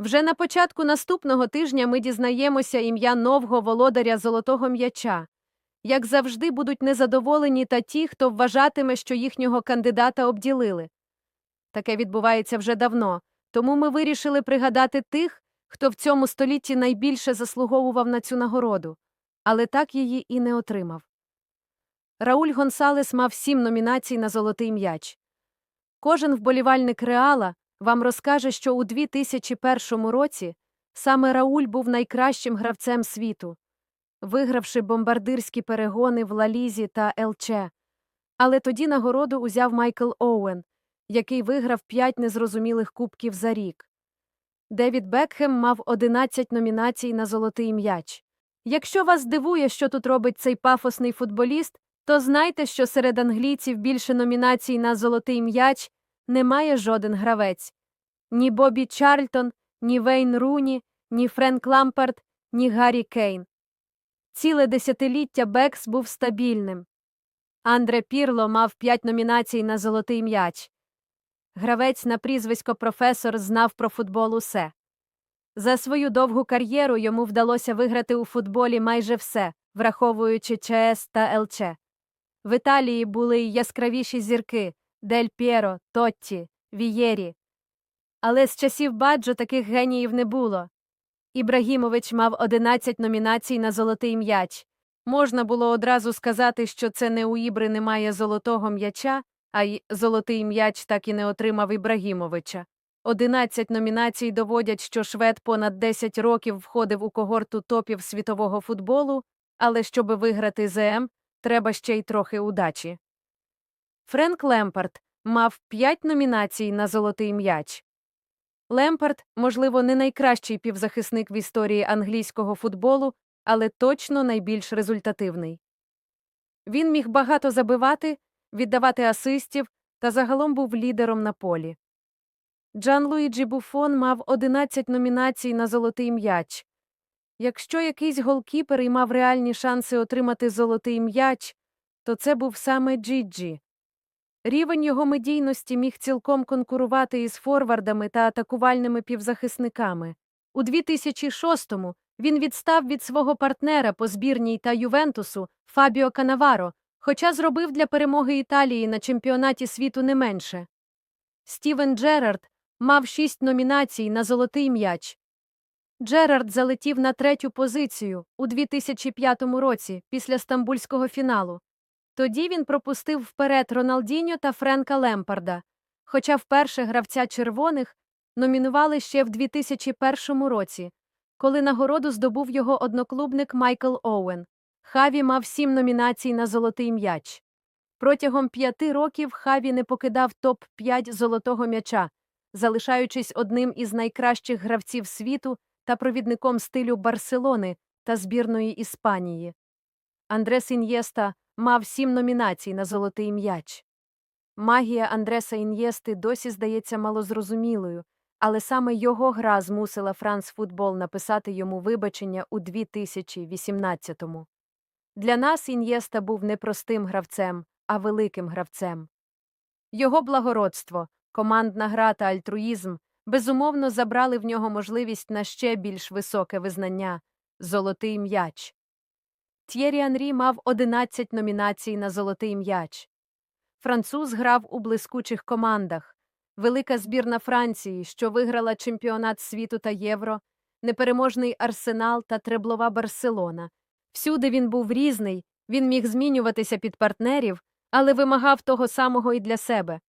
Вже на початку наступного тижня ми дізнаємося ім'я нового володаря золотого м'яча. Як завжди, будуть незадоволені та ті, хто вважатиме, що їхнього кандидата обділили. Таке відбувається вже давно, тому ми вирішили пригадати тих, хто в цьому столітті найбільше заслуговував на цю нагороду, але так її і не отримав. Рауль Гонсалес мав сім номінацій на золотий м'яч. Кожен вболівальник Реала вам розкаже, що у 2001 році саме Рауль був найкращим гравцем світу, вигравши бомбардирські перегони в Лалізі та ЛЧ. Але тоді нагороду узяв Майкл Оуен, який виграв п'ять незрозумілих кубків за рік. Девід Бекхем мав 11 номінацій на золотий м'яч. Якщо вас дивує, що тут робить цей пафосний футболіст, то знайте, що серед англійців більше номінацій на золотий м'яч немає жоден гравець. Ні Бобі Чарльтон, ні Вейн Руні, ні Френк Лампард, ні Гаррі Кейн. Ціле десятиліття Бекс був стабільним. Андре Пірло мав п'ять номінацій на золотий м'яч. Гравець на прізвисько професор знав про футбол усе. За свою довгу кар'єру йому вдалося виграти у футболі майже все, враховуючи ЧС та ЛЧ. В Італії були й яскравіші зірки Дель П'єро, Тотті, Вієрі. Але з часів Баджо таких геніїв не було. Ібрагімович мав 11 номінацій на золотий м'яч. Можна було одразу сказати, що це не у Ібри немає золотого м'яча, а й золотий м'яч так і не отримав Ібрагімовича. 11 номінацій доводять, що швед понад 10 років входив у когорту топів світового футболу, але щоби виграти ЗМ, треба ще й трохи удачі. Френк Лемпард мав 5 номінацій на золотий м'яч. Лемпард, можливо, не найкращий півзахисник в історії англійського футболу, але точно найбільш результативний. Він міг багато забивати, віддавати асистів та загалом був лідером на полі. Джан Луїджі Буфон мав 11 номінацій на золотий м'яч. Якщо якийсь голкіпер і мав реальні шанси отримати золотий м'яч, то це був саме Джіджі. Рівень його медійності міг цілком конкурувати із форвардами та атакувальними півзахисниками. У 2006-му він відстав від свого партнера по збірній та Ювентусу Фабіо Канаваро, хоча зробив для перемоги Італії на чемпіонаті світу не менше. Стівен Джерард мав шість номінацій на золотий м'яч. Джерард залетів на третю позицію у 2005 році після стамбульського фіналу. Тоді він пропустив вперед Роналдіньо та Френка Лемпарда, хоча вперше гравця червоних номінували ще в 2001 році, коли нагороду здобув його одноклубник Майкл Оуен. Хаві мав сім номінацій на золотий м'яч. Протягом п'яти років Хаві не покидав топ-5 золотого м'яча, залишаючись одним із найкращих гравців світу та провідником стилю Барселони та збірної Іспанії. Андрес Ін'єста мав сім номінацій на золотий м'яч. Магія Андреса Ін'єсти досі здається малозрозумілою, але саме його гра змусила Франс Футбол написати йому вибачення у 2018-му. Для нас Ін'єста був не простим гравцем, а великим гравцем. Його благородство, командна гра та альтруїзм безумовно забрали в нього можливість на ще більш високе визнання золотий м'яч. Т'єрі Анрі мав 11 номінацій на золотий м'яч. Француз грав у блискучих командах. Велика збірна Франції, що виграла чемпіонат світу та євро, непереможний арсенал та треблова Барселона. Всюди він був різний, він міг змінюватися під партнерів, але вимагав того самого і для себе